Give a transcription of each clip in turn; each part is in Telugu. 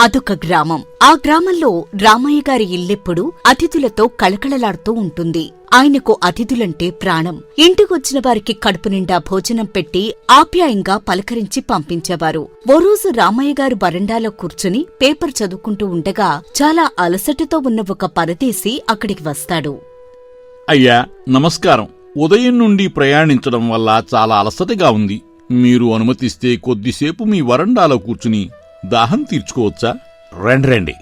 అదొక గ్రామం. ఆ గ్రామంలో రామయ్య గారి ఇల్లెప్పుడు అతిథులతో కళకళలాడుతూ ఉంటుంది. ఆయనకు అతిథులంటే ప్రాణం. ఇంటికొచ్చిన వారికి కడుపు నిండా భోజనం పెట్టి ఆప్యాయంగా పలకరించి పంపించేవారు. ఓ రోజు రామయ్య గారు బరండాలో కూర్చుని పేపర్ చదువుకుంటూ ఉండగా చాలా అలసటతో ఉన్న ఒక పరదేశి అక్కడికి వస్తాడు. అయ్యా నమస్కారం. ఉదయం నుండి ప్రయాణించడం వల్ల చాలా అలసటగా ఉంది. మీరు అనుమతిస్తే కొద్దిసేపు మీ వరండాలో కూర్చుని దాహం తీర్చుకోవచ్చా? రండి రండి.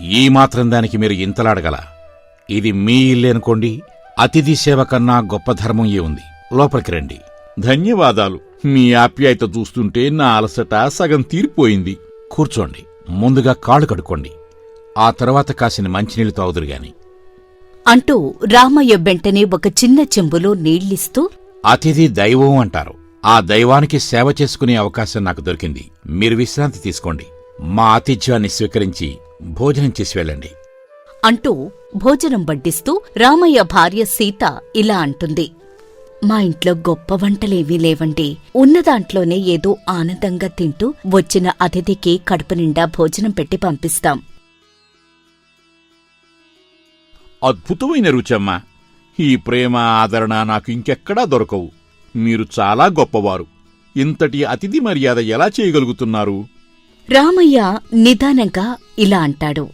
ఈ మాత్రం దానికి మీరు ఇంతలాడగల. ఇది మీ ఇల్లే అనుకోండి అతిథి సేవ కన్నా గొప్ప ధర్మం ఏ ఉంది? లోపలికి రండి. ధన్యవాదాలు. మీ ఆప్యాయత చూస్తుంటే నా అలసట సగం తీరిపోయింది. కూర్చోండి. ముందుగా కాళ్ళు కడుక్కోండి. ఆ తర్వాత కాసిన మంచినీళ్ళు తాగుదురు గాని. అంటూ రామయ్య వెంటనే ఒక చిన్న చెంబులో నీళ్ళిస్తూ అతిథి దైవం అంటారు. ఆ దైవానికి సేవ చేసుకునే అవకాశం నాకు దొరికింది. మీరు విశ్రాంతి తీసుకోండి. మా ఆతిథ్యాన్ని స్వీకరించి భోజనం చేసి వెళ్ళండి. అంటూ భోజనం వడ్డిస్తూ రామయ్య భార్య సీత ఇలా అంటుంది. మా ఇంట్లో గొప్ప వంటలేవీ లేవండి. ఉన్న దాంట్లోనే ఏదో ఆనందంగా తింటూ వచ్చిన అతిథికి కడుపు నిండా భోజనం పెట్టి పంపిస్తాం. అద్భుతమైన రుచమ్మా. ఈ ప్రేమ ఆదరణ నాకు ఇంకెక్కడా దొరకవు. మీరు చాలా గొప్పవారు. ఇంతటి అతిథి మర్యాద ఎలా చేయగలుగుతున్నారు? రామయ్య నిదానంగా ఇలా అంటాడు.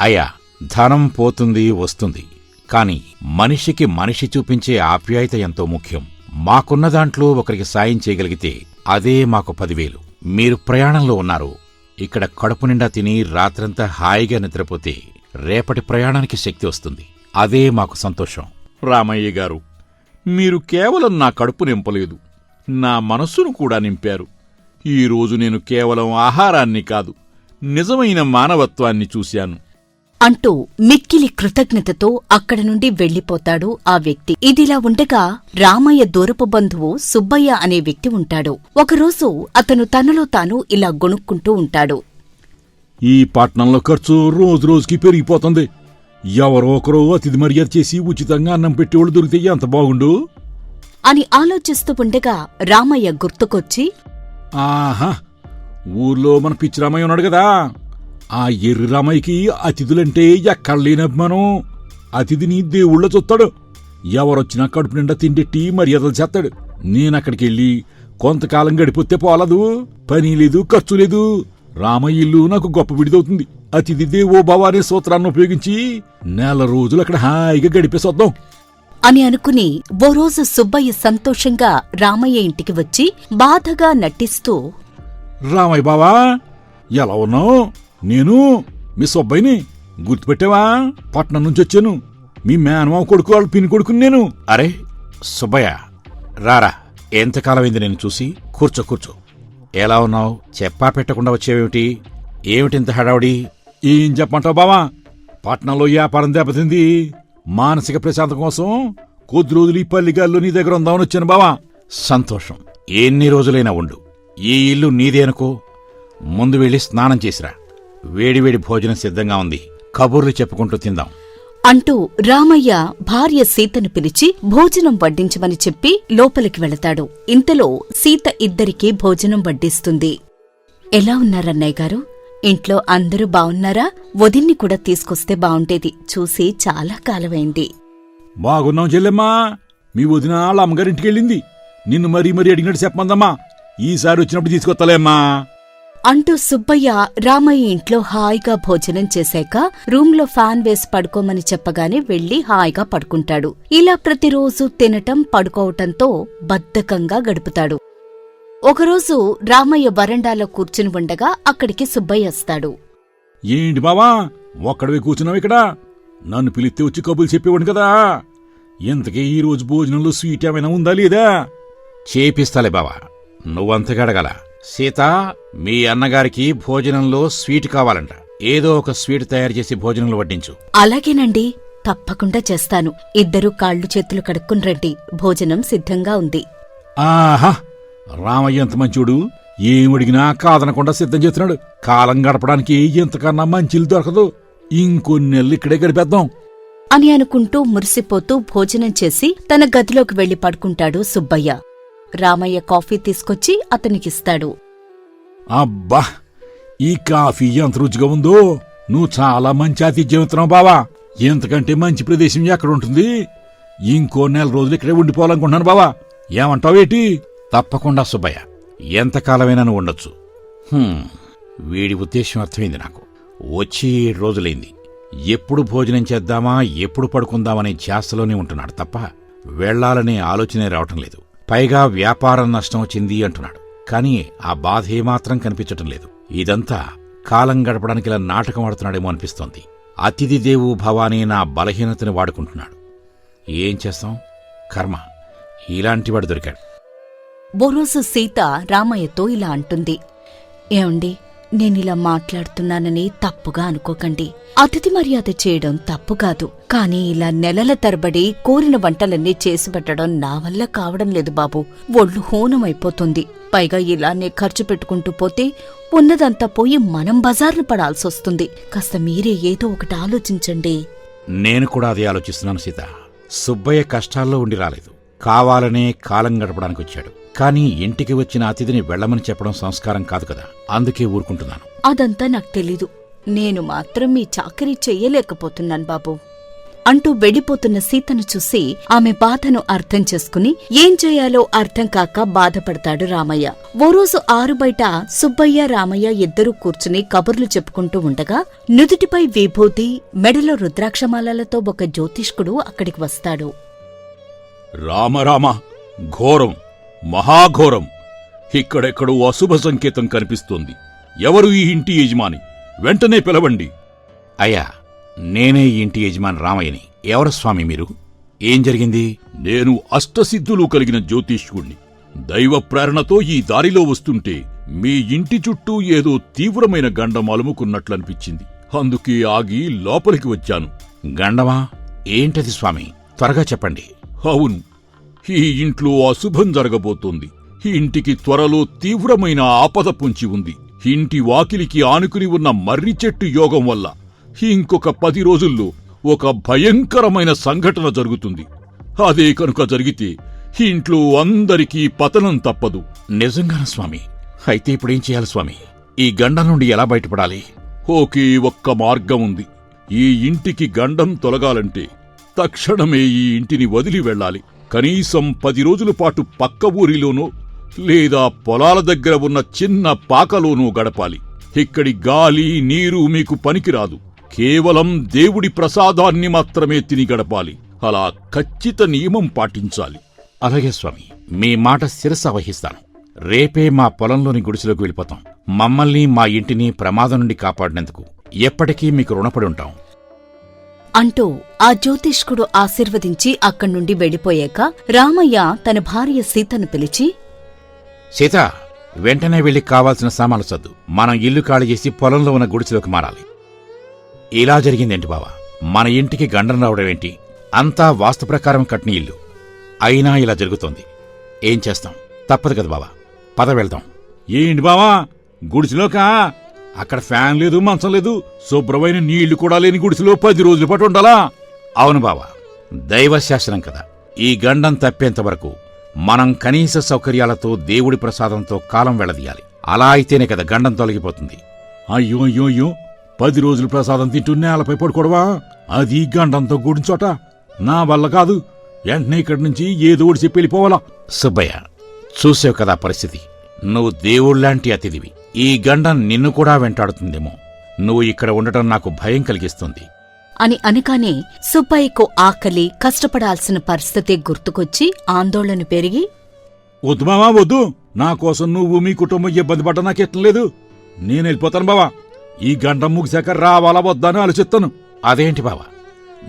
అయ్యా ధనం పోతుంది వస్తుంది. కాని మనిషికి మనిషి చూపించే ఆప్యాయత ఎంతో ముఖ్యం. మాకున్న దాంట్లో ఒకరికి సాయం చేయగలిగితే అదే మాకు పదివేలు. మీరు ప్రయాణంలో ఉన్నారు. ఇక్కడ కడుపు నిండా తిని రాత్రంతా హాయిగా నిద్రపోతే రేపటి ప్రయాణానికి శక్తి వస్తుంది. అదే మాకు సంతోషం. రామయ్య గారు మీరు కేవలం నా కడుపు నింపలేదు నా మనస్సును కూడా నింపారు. ఈరోజు నేను కేవలం ఆహారాన్ని కాదు నిజమైన మానవత్వాన్ని చూశాను. అంటూ మిక్కిలి కృతజ్ఞతతో అక్కడ నుండి వెళ్ళిపోతాడు ఆ వ్యక్తి. ఇదిలా ఉండగా రామయ్య దూరపు బంధువు సుబ్బయ్య అనే వ్యక్తి ఉంటాడు. ఒకరోజు అతను తనలో తాను ఇలా గొణుక్కుంటూ ఉంటాడు. ఈ పట్నంలో ఖర్చు రోజు రోజుకి పెరిగిపోతుంది. ఎవరో ఒకరో అతిథి మర్యాద చేసి ఉచితంగా అన్నం పెట్టేవాళ్ళు దొరికితే ఎంత బాగుండు? అని ఆలోచిస్తూ ఉండగా రామయ్య గుర్తుకొచ్చి ఆహా ఊర్లో మన పిచ్చి రామయ్య ఉన్నాడు కదా. ఆ ఎర్రి రామయ్యకి అతిథులంటే ఎక్కడ లేని అభిమానం. అతిథిని దేవుళ్ళ చూస్తాడు. ఎవరొచ్చినా కడుపు నిండా తిండెట్టి మర్యాదలు చేస్తాడు. నేనక్కడికి వెళ్ళి కొంతకాలం గడిపోతే పోలదు. పని లేదు ఖర్చు లేదు. రామయ్య ఇల్లు నాకు గొప్ప విడిదవుతుంది. అతిథి దేవో భవ అనే సూత్రాన్ని ఉపయోగించి నెల రోజులు అక్కడ హాయిగా గడిపేసొద్దాం అని అనుకుని ఓ రోజు సుబ్బయ్య సంతోషంగా రామయ్య ఇంటికి వచ్చి బాధగా నటిస్తూ రామయ్య బావా ఎలా ఉన్నావు? నేను మీ సుబ్బయ్యని గుర్తుపెట్టావా? పట్నం నుంచి వచ్చాను. మీ మేనమావ కొడుకు వాళ్ళ పిని కొడుకుని నేను. అరే సుబ్బయ్య రారా ఎంతకాలమైంది నేను చూసి? కూర్చో కూర్చో. ఎలా ఉన్నావు? చెప్పా పెట్టకుండా వచ్చేవేమిటి? ఏమిటింత హడావుడి? ఏం చెప్పంటావు బావా? పట్నంలో వ్యాపారం దెబ్బతింది. మానసిక ప్రశాంతం కోసం కొద్ది రోజులు ఈ పల్లిగాల్లో నీ దగ్గర ఉందామని వచ్చాను బావా. సంతోషం. ఎన్ని రోజులైనా ఉండు. ఈ ఇల్లు నీదే అనుకో. ముందు వెళ్ళి స్నానం చేసిరా. వేడివేడి భోజనం సిద్ధంగా ఉంది. కబుర్లు చెప్పుకుంటూ తిందాం. అంటూ రామయ్య భార్య సీతను పిలిచి భోజనం వడ్డించమని చెప్పి లోపలికి వెళతాడు. ఇంతలో సీత ఇద్దరికీ భోజనం వడ్డిస్తుంది. ఎలా ఉన్నారన్నయ్య గారు? ఇంట్లో అందరూ బావున్నారా? వదిన్ని కూడా తీసుకొస్తే బావుండేది. చూసి చాలా కాలమైంది. బాగున్నాం చెల్లెమ్మా. మీ వదిన వాళ్ళ అమ్మగారింటికెళ్ళింది నిన్ను మరీ మరీ అడిగినట్టు చెప్పమందమ్మా. ఈసారి వచ్చినప్పుడు తీసుకొత్తలేమ్మా అంటూ సుబ్బయ్య రామయ్య ఇంట్లో హాయిగా భోజనం చేశాక రూంలో ఫ్యాన్ వేసి పడుకోమని చెప్పగానే వెళ్ళి హాయిగా పడుకుంటాడు. ఇలా ప్రతిరోజు తినటం పడుకోవటంతో బద్ధకంగా గడుపుతాడు. ఒకరోజు రామయ్య వరండాలో కూర్చుని ఉండగా అక్కడికి సుబ్బయ్య వస్తాడు. ఏంటి బావా ఒక్కడవే కూర్చున్నావు ఇక్కడ? నన్ను పిలిస్తే వచ్చి కబులు చెప్పేవాడు కదా? ఇంతకీ ఈ రోజు భోజనంలో స్వీట్ ఏమైనా ఉందా లేదా? చేపిస్తాలే బావా. నువ్వంతగా అడగల. సీత మీ అన్నగారికి భోజనంలో స్వీట్ కావాలంట. ఏదో ఒక స్వీట్ తయారు చేసి భోజనంలో వడ్డించు. అలాగేనండి. తప్పకుండా చేస్తాను. ఇద్దరూ కాళ్ళు చేతులు కడుక్కుని రండి. భోజనం సిద్ధంగా ఉంది. ఆహా! రామయ్య ఎంత మంచోడు. ఏం అడిగినా కాదనకుండా సిద్ధం చేస్తున్నాడు. కాలం గడపడానికి ఇంతకన్నా మంచిలు దొరకదు. ఇంకొన్ని నెలలు ఇక్కడే గడిపేద్దాం. అని అనుకుంటూ మురిసిపోతూ భోజనం చేసి తన గదిలోకి వెళ్ళి పడుకుంటాడు సుబ్బయ్య. రామయ్య కాఫీ తీసుకొచ్చి అతనికిస్తాడు. అబ్బా ఈ కాఫీ ఎంత రుచిగా ఉందో! నువ్వు చాలా మంచి ఆతిథ్యం ఇస్తున్నావు బావా. ఎంతకంటే మంచి ప్రదేశం ఎక్కడ ఉంటుంది? ఇంకో నెల రోజులు ఇక్కడే ఉండిపోవాలనుకుంటున్నాను బావా. ఏమంటావేటి తప్పకుండా సుబ్బయ్య ఎంతకాలమైనా నువ్వు ఉండొచ్చు. వీడి ఉద్దేశం అర్థమైంది నాకు. వచ్చి ఏడు రోజులైంది. ఎప్పుడు భోజనం చేద్దామా ఎప్పుడు పడుకుందామనే ధ్యాసలోనే ఉంటున్నాడు తప్ప వెళ్ళాలనే ఆలోచనే రావటం లేదు. పైగా వ్యాపారం నష్టం వచ్చింది అంటున్నాడు. కానీ ఆ బాధ ఏమాత్రం కనిపించటం లేదు. ఇదంతా కాలం గడపడానికి ఇలా నాటకం ఆడుతున్నాడేమో అనిపిస్తోంది. అతిథి దేవు భవానీ నా బలహీనతని వాడుకుంటున్నాడు. ఏం చేస్తాం? కర్మ. ఇలాంటివాడు దొరికాడు. ఓ రోజు సీత రామయ్యతో ఇలా అంటుంది. ఏమండి? నేనిలా మాట్లాడుతున్నానని తప్పుగా అనుకోకండి. అతిథి మర్యాద చేయడం తప్పు కాదు. కానీ ఇలా నెలల తరబడి కోరిన వంటలన్నీ చేసి పెట్టడం నా వల్ల కావడం లేదు బాబు. ఒళ్ళు హూనమైపోతుంది. పైగా ఇలానే ఖర్చు పెట్టుకుంటూ పోతే ఉన్నదంతా పోయి మనం బజార్ను పడాల్సొస్తుంది కాస్త మీరే ఏదో ఒకటి ఆలోచించండి. నేను కూడా అదే ఆలోచిస్తున్నాను సీత. సుబ్బయ్య కష్టాల్లో ఉండి రాలేదు. కావాలనే కాలం గడపడానికి వచ్చాడు. కానీ ఇంటికి వచ్చిన అతిథిని వెళ్ళమని చెప్పడం సంస్కారం కాదు కదా. అందుకే ఊరుకుంటున్నాను. అదంతా నాకు తెలీదు. నేను మాత్రం మీ చాకరీ చెయ్యలేకపోతున్నాను బాబు. అంటూ వెళ్ళిపోతున్న సీతను చూసి ఆమె బాధను అర్థం చేసుకుని ఏం చేయాలో అర్థం కాక బాధపడతాడు రామయ్య. ఓ రోజు ఆరు బయట సుబ్బయ్య రామయ్య ఇద్దరూ కూర్చుని కబుర్లు చెప్పుకుంటూ ఉండగా నుదుటిపై విభూతి మెడలో రుద్రాక్షమాలలతో ఒక జ్యోతిష్కుడు అక్కడికి వస్తాడు. రామరామ ఘోరం మహాఘోరం. ఇక్కడెక్కడో అశుభ సంకేతం కనిపిస్తోంది. ఎవరు ఈ ఇంటి యజమాని? వెంటనే పిలవండి. అయ్యా నేనే ఈ ఇంటి యజమాని రామయ్యని. ఎవరు స్వామి మీరు? ఏం జరిగింది? నేను అష్టసిద్ధులు కలిగిన జ్యోతిష్కుణ్ణి దైవ ప్రేరణతో ఈ దారిలో వస్తుంటే మీ ఇంటి చుట్టూ ఏదో తీవ్రమైన గండం అలుముకున్నట్లనిపించింది. అందుకే ఆగి లోపలికి వచ్చాను. గండమా? ఏంటది స్వామి? త్వరగా చెప్పండి. అవును ఈ ఇంట్లో అశుభం జరగబోతోంది. ఈ ఇంటికి త్వరలో తీవ్రమైన ఆపద పొంచి ఉంది. ఇంటి వాకిలికి ఆనుకుని ఉన్న మర్రి చెట్టు యోగం వల్ల ఇంకొక పది రోజుల్లో ఒక భయంకరమైన సంఘటన జరుగుతుంది. అదే కనుక జరిగితే ఇంట్లో అందరికీ పతనం తప్పదు. నిజంగానా స్వామి? అయితే ఇప్పుడేం చేయాలి స్వామి? ఈ గండం నుండి ఎలా బయటపడాలి? ఒకే ఒక్క మార్గం ఉంది. ఈ ఇంటికి గండం తొలగాలంటే తక్షణమే ఈ ఇంటిని వదిలి వెళ్ళాలి. కనీసం పది రోజుల పాటు పక్క ఊరిలోనో లేదా పొలాల దగ్గర ఉన్న చిన్న పాకలోనూ గడపాలి. ఇక్కడి గాలి నీరు మీకు పనికిరాదు. కేవలం దేవుడి ప్రసాదాన్ని మాత్రమే తిని గడపాలి. అలా ఖచ్చిత నియమం పాటించాలి. అలాగే స్వామి మీ మాట శిరస వహిస్తాను. రేపే మా పొలంలోని గుడిసెలోకి వెళ్ళిపోతాం. మమ్మల్ని మా ఇంటిని ప్రమాదం నుండి కాపాడినందుకు ఎప్పటికీ మీకు రుణపడి ఉంటాం. అంటూ ఆ జ్యోతిష్కుడు ఆశీర్వదించి అక్కడి నుండి వెళ్ళిపోయాక రామయ్య తన భార్య సీతను పిలిచి సీత వెంటనే వెళ్ళి కావాల్సిన సామాన్లు సర్దు. మనం ఇల్లు ఖాళీ చేసి పొలంలో ఉన్న గుడిసెలోకి మారాలి. ఇలా జరిగిందేంటి బావా? మన ఇంటికి గండం రావడం ఏంటి? అంతా వాస్తు ప్రకారం కట్టిన ఇల్లు. అయినా ఇలా జరుగుతోంది. ఏం చేస్తాం? తప్పదు కదా బావా. పద వెళ్దాం. ఏంటి బావా? గుడిసెలోకా? అక్కడ ఫ్యాన్ లేదు మంచం లేదు. శుభ్రమైన నీళ్ళు కూడా లేని గుడిసెలో పది రోజుల పాటు ఉండాలా? అవును బావా. దైవశాసనం కదా. ఈ గండం తప్పేంత వరకు మనం కనీస సౌకర్యాలతో దేవుడి ప్రసాదంతో కాలం వెళ్ళదీయాలి. అలా అయితేనే కదా గండం తొలగిపోతుంది. అయ్యో అయ్యో అయ్యో. పది రోజులు ప్రసాదం తింటూ నేలపై పడుకోవడవా అది గండంతో కూడిన చోట. నా వల్ల కాదు. వెంటనే ఇక్కడి నుంచి ఏదో ఒకటి చెప్పి వెళ్ళిపోవాలా. సుబ్బయ్య చూసావు కదా పరిస్థితి. నువ్వు దేవుళ్ళాంటి అతిథివి. ఈ గండం నిన్ను కూడా వెంటాడుతుందేమో. నువ్వు ఇక్కడ ఉండటం నాకు భయం కలిగిస్తుంది. అని అనగానే సుబ్బయ్యకు ఆకలి కష్టపడాల్సిన పరిస్థితి గుర్తుకొచ్చి ఆందోళన పెరిగి వద్దు మావా వద్దు. నా కోసం నువ్వు మీ కుటుంబం ఇబ్బంది పడ్డా నాకు ఎట్లం లేదు. నేను వెళ్ళిపోతాను బావా. ఈ గంట ముగిశాక రావాలా వద్దా అని ఆలోచిస్తాను. అదేంటి బావా?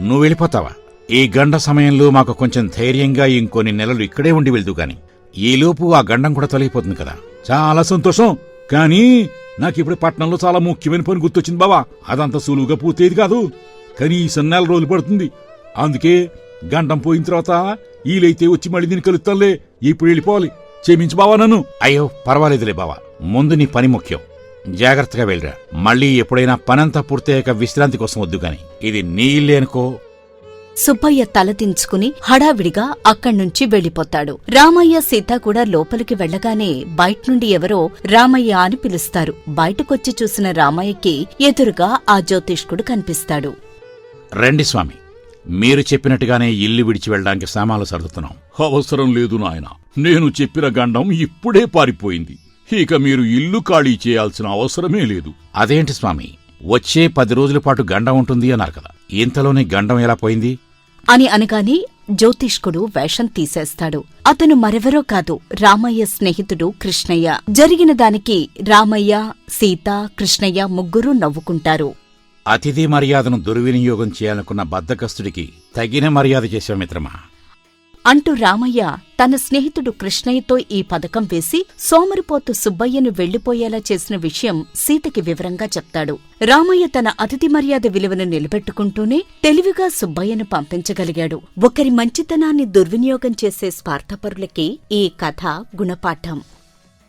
నువ్వు వెళ్ళిపోతావా? ఈ గండ సమయంలో మాకు కొంచెం ధైర్యంగా ఇంకొన్ని నెలలు ఇక్కడే ఉండి వెళ్తూ గాని ఈలోపు ఆ గండం కూడా తొలగిపోతుంది కదా. చాలా సంతోషం. కానీ నాకిప్పుడు పట్నంలో చాలా ముఖ్యమైన పని గుర్తొచ్చింది బావా. అదంత సులువుగా పూర్తయ్యేది కాదు. కనీసం నెల రోజులు పడుతుంది. అందుకే గంటం పోయిన తర్వాత వీలైతే వచ్చి మళ్ళీ నేను కలుస్తానులే. ఇప్పుడు వెళ్ళిపోవాలి. క్షమించు బావా నన్ను. అయ్యో పర్వాలేదులే బావా. ముందు నీ పని ముఖ్యం. జాగ్రత్తగా వెళ్ళరా. మళ్ళీ ఎప్పుడైనా పనంతా పూర్తయ్యాక విశ్రాంతి కోసం వద్దు కానీ ఇది నీ ఇల్లే అనుకో. సుబ్బయ్య తలదించుకుని హడావిడిగా అక్కడ్నుంచి వెళ్ళిపోతాడు. రామయ్య సీత కూడా లోపలికి వెళ్ళగానే బయట్నుండి ఎవరో రామయ్య అని పిలుస్తారు. బయటకొచ్చి చూసిన రామయ్యకి ఎదురుగా ఆ జ్యోతిష్కుడు కనిపిస్తాడు. రండి స్వామి మీరు చెప్పినట్టుగానే ఇల్లు విడిచి వెళ్ళడానికి సామాన్లు సర్దుతున్నాం. అవసరం లేదు నాయన నేను చెప్పిన గండం ఇప్పుడే పారిపోయింది. ఇక మీరు ఇల్లు ఖాళీ చేయాల్సిన అవసరమే లేదు. అదేంటి స్వామి వచ్చే పది రోజుల పాటు గండం ఉంటుంది అన్నారు కదా. ఇంతలోనే గండం ఎలా పోయింది? అని అనగానే జ్యోతిష్కుడు వేషం తీసేస్తాడు. అతను మరెవరో కాదు రామయ్య స్నేహితుడు కృష్ణయ్య. జరిగిన దానికి రామయ్య సీత కృష్ణయ్య ముగ్గురూ నవ్వుకుంటారు. అతిథి మర్యాదను దుర్వినియోగం చేయాలనుకున్న బద్దకస్తుడికి తగిన మర్యాద చేశావు మిత్రమా? అంటూ రామయ్య తన స్నేహితుడు కృష్ణయ్యతో ఈ పథకం వేసి సోమరిపోతు సుబ్బయ్యను వెళ్ళిపోయేలా చేసిన విషయం సీతకి వివరంగా చెప్తాడు. రామయ్య తన అతిథి మర్యాద విలువను నిలబెట్టుకుంటూనే తెలివిగా సుబ్బయ్యను పంపించగలిగాడు. ఒకరి మంచితనాన్ని దుర్వినియోగం చేసే స్వార్థపరులకి ఈ కథ గుణపాఠం.